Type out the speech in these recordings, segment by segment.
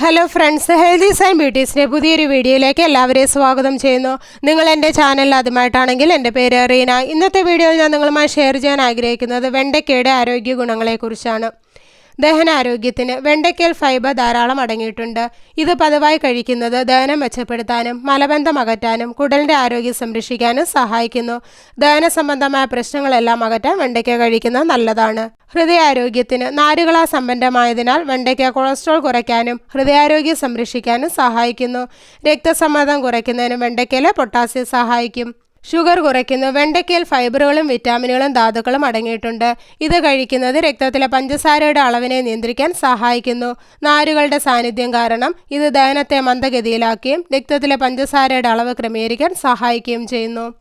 Hello friends healthies and ബ്യൂട്ടീസിന്റെ പുതിയൊരു വീഡിയോയിലേക്ക് എല്ലാവരെയും സ്വാഗതം ചെയ്യുന്നു. നിങ്ങൾ എന്റെ ചാനൽ ആദ്യമായിട്ടാണെങ്കിൽ എന്റെ പേര് റീന. ഇന്നത്തെ വീഡിയോയിൽ ഞാൻ നിങ്ങളുമായി ഷെയർ ചെയ്യാൻ ആഗ്രഹിക്കുന്നത് വെണ്ടയ്ക്കയുടെ ആരോഗ്യ ഗുണങ്ങളെക്കുറിച്ചാണ്. ദഹനാരോഗ്യത്തിന് വെണ്ടയ്ക്കൽ ഫൈബർ ധാരാളം അടങ്ങിയിട്ടുണ്ട്. ഇത് പതിവായി കഴിക്കുന്നത് ദഹനം മെച്ചപ്പെടുത്താനും മലബന്ധം അകറ്റാനും കുടലിന്റെ ആരോഗ്യം സംരക്ഷിക്കാനും സഹായിക്കുന്നു. ദഹന സംബന്ധമായ പ്രശ്നങ്ങളെല്ലാം അകറ്റാൻ വെണ്ടയ്ക്ക കഴിക്കുന്നത് നല്ലതാണ്. ഹൃദയാരോഗ്യത്തിന് നാരുകളാ സമ്പന്നമായതിനാൽ വെണ്ടയ്ക്ക കൊളസ്ട്രോൾ കുറയ്ക്കാനും ഹൃദയാരോഗ്യം സംരക്ഷിക്കാനും സഹായിക്കുന്നു. രക്തസമ്മർദ്ദം കുറയ്ക്കുന്നതിനും വെണ്ടയ്ക്കയിലെ പൊട്ടാസ്യം സഹായിക്കും. ഷുഗർ കുറയ്ക്കുന്നു. വെണ്ടയ്ക്കയിൽ ഫൈബറുകളും വിറ്റാമിനുകളും ധാതുക്കളും അടങ്ങിയിട്ടുണ്ട്. ഇത് കഴിക്കുന്നത് രക്തത്തിലെ പഞ്ചസാരയുടെ അളവിനെ നിയന്ത്രിക്കാൻ സഹായിക്കുന്നു. നാരുകളുടെ സാന്നിധ്യം കാരണം ഇത് ദഹനത്തെ മന്ദഗതിയിലാക്കുകയും രക്തത്തിലെ പഞ്ചസാരയുടെ അളവ് ക്രമീകരിക്കാൻ സഹായിക്കുകയും ചെയ്യുന്നു.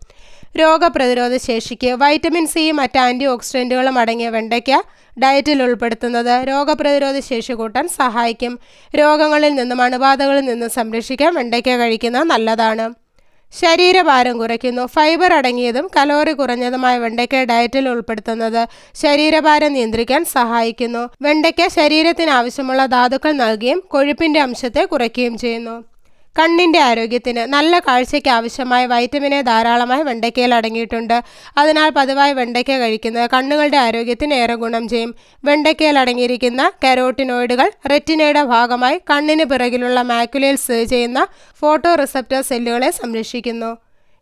രോഗപ്രതിരോധ ശേഷിക്ക് വൈറ്റമിൻ സിയും മറ്റ് ആന്റി ഓക്സിഡന്റുകളും അടങ്ങിയ വെണ്ടയ്ക്ക ഡയറ്റിൽ ഉൾപ്പെടുത്തുന്നത് രോഗപ്രതിരോധ ശേഷി കൂട്ടാൻ സഹായിക്കും. രോഗങ്ങളിൽ നിന്നും അണുബാധകളിൽ നിന്നും സംരക്ഷിക്കാൻ വെണ്ടയ്ക്ക കഴിക്കുന്നത് നല്ലതാണ്. ശരീരഭാരം കുറയ്ക്കുന്നു. ഫൈബർ അടങ്ങിയതും കലോറി കുറഞ്ഞതുമായ വെണ്ടയ്ക്ക ഡയറ്റിൽ ഉൾപ്പെടുത്തുന്നത് ശരീരഭാരം നിയന്ത്രിക്കാൻ സഹായിക്കുന്നു. വെണ്ടയ്ക്ക ശരീരത്തിന് ആവശ്യമുള്ള ധാതുക്കൾ നൽകുകയും കൊഴുപ്പിന്റെ അംശത്തെ കുറയ്ക്കുകയും ചെയ്യുന്നു. കണ്ണിന്റെ ആരോഗ്യത്തിന് നല്ല കാഴ്ചയ്ക്ക് ആവശ്യമായ വൈറ്റമിനെ ധാരാളമായി വെണ്ടയ്ക്കയിൽ അടങ്ങിയിട്ടുണ്ട്. അതിനാൽ പതിവായി വെണ്ടയ്ക്ക കഴിക്കുന്നത് കണ്ണുകളുടെ ആരോഗ്യത്തിന് ഏറെ ഗുണം ചെയ്യും. വെണ്ടയ്ക്കയിൽ അടങ്ങിയിരിക്കുന്ന കരോട്ടിനോയിഡുകൾ റെറ്റിനയുടെ ഭാഗമായി കണ്ണിന് പിറകിലുള്ള മാക്കുലയിൽ സ്ഥിതി ചെയ്യുന്ന ഫോട്ടോ റിസപ്റ്റർ സെല്ലുകളെ സംരക്ഷിക്കുന്നു.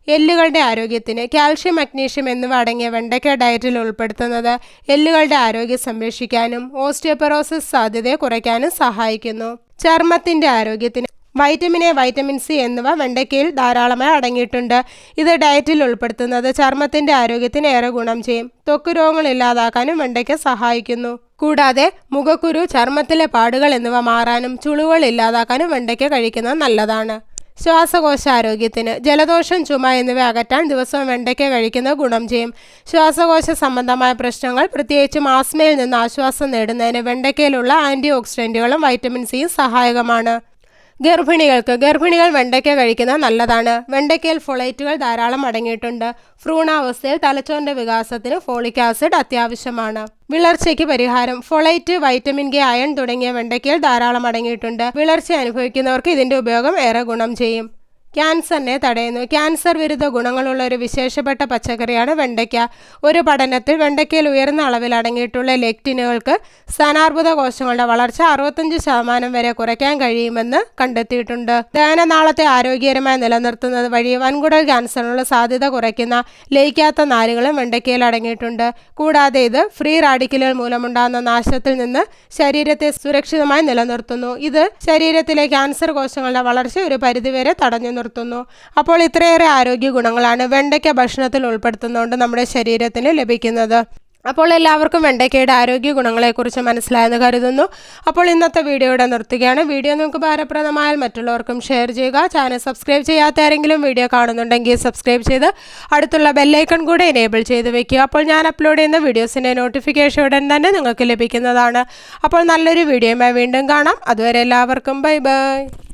എല്ലുകളുടെ ആരോഗ്യത്തിന് കാൽഷ്യം മഗ്നീഷ്യം എന്നിവ അടങ്ങിയ വെണ്ടയ്ക്ക ഡയറ്റിൽ ഉൾപ്പെടുത്തുന്നത് എല്ലുകളുടെ ആരോഗ്യം സംരക്ഷിക്കാനും ഓസ്റ്റിയോപെറോസിസ് സാധ്യതയെ കുറയ്ക്കാനും സഹായിക്കുന്നു. ചർമ്മത്തിന്റെ ആരോഗ്യത്തിന് വൈറ്റമിൻ എ വൈറ്റമിൻ സി എന്നിവ വെണ്ടയ്ക്കയിൽ ധാരാളമായി അടങ്ങിയിട്ടുണ്ട്. ഇത് ഡയറ്റിൽ ഉൾപ്പെടുത്തുന്നത് ചർമ്മത്തിന്റെ ആരോഗ്യത്തിന് ഏറെ ഗുണം ചെയ്യും. ത്വക്ക് രോഗങ്ങൾ ഇല്ലാതാക്കാനും വെണ്ടയ്ക്ക സഹായിക്കുന്നു. കൂടാതെ മുഖക്കുരു ചർമ്മത്തിലെ പാടുകൾ എന്നിവ മാറാനും ചുളിവുകൾ ഇല്ലാതാക്കാനും വെണ്ടയ്ക്ക കഴിക്കുന്നത് നല്ലതാണ്. ശ്വാസകോശ ആരോഗ്യത്തിന് ജലദോഷം ചുമ എന്നിവ അകറ്റാൻ ദിവസവും വെണ്ടയ്ക്ക കഴിക്കുന്നത് ഗുണം ചെയ്യും. ശ്വാസകോശ സംബന്ധമായ പ്രശ്നങ്ങൾ പ്രത്യേകിച്ചും ആസ്മയിൽ നിന്ന് ആശ്വാസം നേടുന്നതിന് വെണ്ടയ്ക്കയിലുള്ള ആന്റി ഓക്സിഡന്റുകളും വൈറ്റമിൻ സിയും സഹായകമാണ്. ഗർഭിണികൾക്ക് ഗർഭിണികൾ വെണ്ടയ്ക്ക കഴിക്കുന്നത് നല്ലതാണ്. വെണ്ടയ്ക്കയിൽ ഫൊളൈറ്റുകൾ ധാരാളം അടങ്ങിയിട്ടുണ്ട്. ഭ്രൂണാവസ്ഥയിൽ തലച്ചോറിന്റെ വികാസത്തിന് ഫോളിക് ആസിഡ് അത്യാവശ്യമാണ്. വിളർച്ചയ്ക്ക് പരിഹാരം ഫൊളൈറ്റ് വൈറ്റമിൻ കെ അയൺ തുടങ്ങിയ വെണ്ടയ്ക്കയിൽ ധാരാളം അടങ്ങിയിട്ടുണ്ട്. വിളർച്ച അനുഭവിക്കുന്നവർക്ക് ഇതിന്റെ ഉപയോഗം ഏറെ ഗുണം ചെയ്യും. ക്യാൻസറിനെ തടയുന്നു. ക്യാൻസർ വിരുദ്ധ ഗുണങ്ങളുള്ള ഒരു വിശേഷപ്പെട്ട പച്ചക്കറിയാണ് വെണ്ടയ്ക്ക. ഒരു പഠനത്തിൽ വെണ്ടയ്ക്കയിൽ ഉയർന്ന അളവിൽ അടങ്ങിയിട്ടുള്ള ലെക്റ്റിനുകൾക്ക് സ്ഥാനാർബുദ കോശങ്ങളുടെ വളർച്ച അറുപത്തഞ്ച് ശതമാനം വരെ കുറയ്ക്കാൻ കഴിയുമെന്ന് കണ്ടെത്തിയിട്ടുണ്ട്. ദഹനനാളത്തെ ആരോഗ്യകരമായി നിലനിർത്തുന്നത് വഴി വൻകുടൽ ക്യാൻസറിനുള്ള സാധ്യത കുറയ്ക്കുന്ന ലയിക്കാത്ത നാരുകളും വെണ്ടയ്ക്കയിൽ അടങ്ങിയിട്ടുണ്ട്. കൂടാതെ ഇത് ഫ്രീ റാഡിക്കലുകൾ മൂലമുണ്ടാകുന്ന നാശത്തിൽ നിന്ന് ശരീരത്തെ സുരക്ഷിതമായി നിലനിർത്തുന്നു. ഇത് ശരീരത്തിലെ ക്യാൻസർ കോശങ്ങളുടെ വളർച്ച ഒരു പരിധിവരെ തടഞ്ഞു നിർത്തുന്നു അപ്പോൾ ഇത്രയേറെ ആരോഗ്യ ഗുണങ്ങളാണ് വെണ്ടയ്ക്ക ഭക്ഷണത്തിൽ ഉൾപ്പെടുത്തുന്നതുകൊണ്ട് നമ്മുടെ ശരീരത്തിന് ലഭിക്കുന്നത്. അപ്പോൾ എല്ലാവർക്കും വെണ്ടയ്ക്കയുടെ ആരോഗ്യ ഗുണങ്ങളെക്കുറിച്ച് മനസ്സിലായെന്ന് കരുതുന്നു. അപ്പോൾ ഇന്നത്തെ വീഡിയോയുടെ നിർത്തുകയാണ്. വീഡിയോ നിങ്ങൾക്ക് ഭാരപ്രദമായാൽ മറ്റുള്ളവർക്കും ഷെയർ ചെയ്യുക. ചാനൽ സബ്സ്ക്രൈബ് ചെയ്യാത്ത ആരെങ്കിലും വീഡിയോ കാണുന്നുണ്ടെങ്കിൽ സബ്സ്ക്രൈബ് ചെയ്ത് അടുത്തുള്ള ബെല്ലൈക്കൺ കൂടെ എനേബിൾ ചെയ്ത് വെക്കുക. അപ്പോൾ ഞാൻ അപ്ലോഡ് ചെയ്യുന്ന വീഡിയോസിന്റെ നോട്ടിഫിക്കേഷൻ ഉടൻ തന്നെ നിങ്ങൾക്ക് ലഭിക്കുന്നതാണ്. അപ്പോൾ നല്ലൊരു വീഡിയോയുമായി വീണ്ടും കാണാം. അതുവരെ എല്ലാവർക്കും ബൈ ബൈ